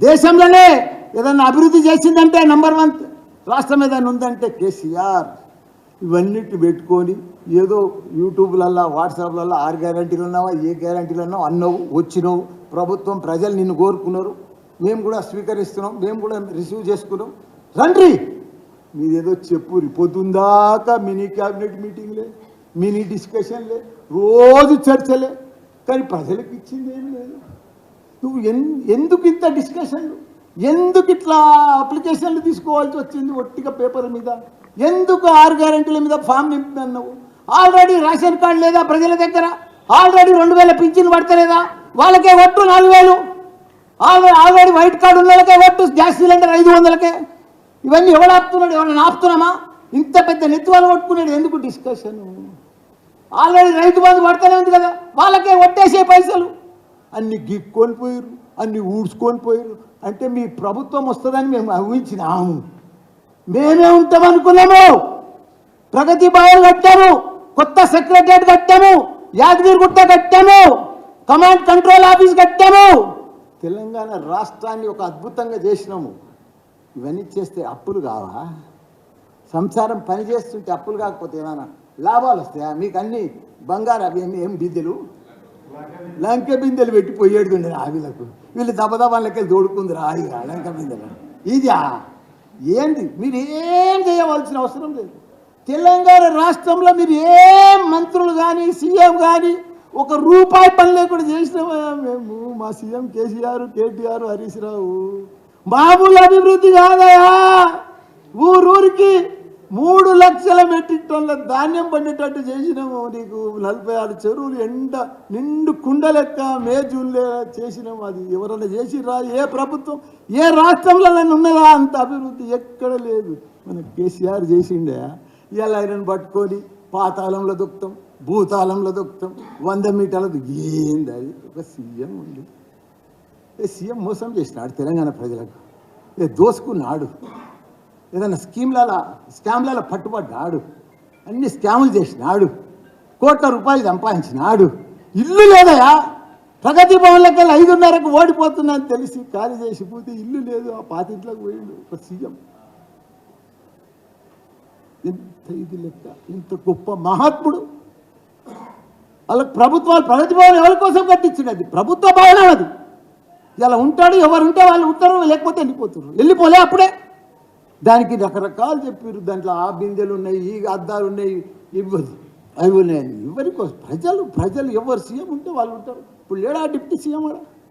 దేశంలోనే ఏదన్నా అభివృద్ధి చేసిందంటే నంబర్ వన్ రాష్ట్రం ఏదైనా ఉందంటే కేసీఆర్. ఇవన్నిటి పెట్టుకొని ఏదో యూట్యూబ్లల్లో వాట్సాప్లలో ఆరు గ్యారంటీలు ఉన్నావా ఏ గ్యారంటీలు ఉన్నావు అన్నావు వచ్చినావు. ప్రభుత్వం ప్రజలు నిన్ను కోరుకున్నారు. మేము కూడా స్వీకరిస్తున్నాం మేము కూడా రిసీవ్ చేసుకున్నాం. రండి! మీదేదో చెప్పు పొద్దుందాకా మినీ క్యాబినెట్ మీటింగ్లే మినీ డిస్కషన్లే రోజు చర్చలే. కానీ ప్రజలకు ఇచ్చింది ఏం లేదు. నువ్వు ఎన్ ఎందుకు ఇంత డిస్కషన్లు ఎందుకు ఇట్లా అప్లికేషన్లు తీసుకోవాల్సి వచ్చింది ఒట్టిగా పేపర్ మీద? ఎందుకు ఆరు గ్యారెంటీల మీద ఫామ్ నింపి ఆల్రెడీ రేషన్ కార్డు లేదా ప్రజల దగ్గర? ఆల్రెడీ రెండు వేల పింఛన్ పడతలేదా? వాళ్ళకే ఒట్టు నాలుగు వేలు. ఆల్రెడీ ఆల్రెడీ వైట్ కార్డు ఉన్న వాళ్ళకే ఒట్టు గ్యాస్ సిలిండర్ ఐదు వందలకే. ఇవన్నీ ఎవడు ఆపుతున్నాడు? ఎవరైనా ఆపుతున్నామా? ఇంత పెద్ద నెత్తువాలు కొట్టుకున్నాడు. ఎందుకు డిస్కషన్ ఆల్రెడీ రైతు బంధు పడతానే ఉంది కదా? వాళ్ళకే ఒట్టేసే పైసలు. అన్ని గిక్కొని పోయారు అన్ని ఊడ్చుకొని పోయారు అంటే మీ ప్రభుత్వం వస్తుందని మేము ఊహించినాము మేమే ఉంటాం అనుకున్నాము. ప్రగతి భవన్ కట్టాము కొత్త సెక్రటరియట్ కట్టాము యాదగిరిగుట్ట కట్టాము కమాండ్ కంట్రోల్ ఆఫీస్ కట్టాము. తెలంగాణ రాష్ట్రాన్ని ఒక అద్భుతంగా చేసినాము. ఇవన్నీ చేస్తే అప్పులు కావా? సంసారం పని చేస్తుంటే అప్పులు కాకపోతే ఏమైనా లాభాలు వస్తాయా? మీకు అన్ని బంగారు అవి ఏమి ఏం బిందెలు లంక బిందెలు పెట్టి పోయేడుతుండే ఆవిలకు. వీళ్ళు దబదబాలకి తోడుకుంది రాయిగా లంక బిందెలు. ఇదా ఏంది? మీరు ఏం చేయవలసిన అవసరం లేదు. తెలంగాణ రాష్ట్రంలో మీరు ఏం మంత్రులు కానీ సీఎం కానీ ఒక రూపాయి పని లేకుండా చేసినామా మేము మా సీఎం కేసీఆర్ కేటీఆర్ హరీష్ రావు. మామూలు అభివృద్ధి కాదయా ఊరూరికి మూడు లక్షల మెట్రిక్ టన్నుల ధాన్యం పండేటట్టు చేసినాము నీకు. నలభై ఆరు చెరువులు ఎండ నిండు కుండలెక్క మే జూన్లే చేసినాము అది. ఎవరన్నా చేసిరా ఏ ప్రభుత్వం? ఏ రాష్ట్రంలో ఉన్నదా? అంత అభివృద్ధి ఎక్కడ లేదు. మన కేసీఆర్ చేసిండే. ఇలా ఆయనను పట్టుకొని పాతాళంలో దొక్కుతాం భూతాళంలో దొక్కుతాం వంద మీటర్ల ఏంది అది? ఒక సీఎం ఉంది ఏ సీఎం మోసం చేసినాడు తెలంగాణ ప్రజలకు. ఏ దోసుకున్నాడు. ఏదైనా స్కీమ్లలో స్కామ్లలో పట్టుబడ్డాడు. అన్ని స్కాములు చేసినాడు. కోట్ల రూపాయలు సంపాదించినాడు. ఇల్లు లేదయా ప్రగతి భవన్లకి ఐదున్నరకు ఓడిపోతున్నాను తెలిసి ఖాళీ చేసి పోతే ఇల్లు లేదు. ఆ పాతింట్లోకి పోయిండు ఒక సీఎం. ఎంత ఇది లెక్క? ఇంత గొప్ప మహాత్ముడు. వాళ్ళకి ప్రభుత్వాలు ప్రగతి భవన్ ఎవరి కోసం కట్టించింది అది ప్రభుత్వ భవనం అది ఇలా ఉంటాడు ఎవరు ఉంటే వాళ్ళు ఉంటారు లేకపోతే వెళ్ళిపోతున్నారు వెళ్ళిపోలే అప్పుడే. దానికి రకరకాలు చెప్పారు. దాంట్లో ఆ బిందెలు ఉన్నాయి ఈ అద్దాలు ఉన్నాయి ఇవ్వదు. అవి ఉన్నాయని ఎవరి ప్రజలు ప్రజలు ఎవరు సీఎం ఉంటే వాళ్ళు ఉంటారు. ఇప్పుడు లేడా డిప్యూటీ సీఎం కూడా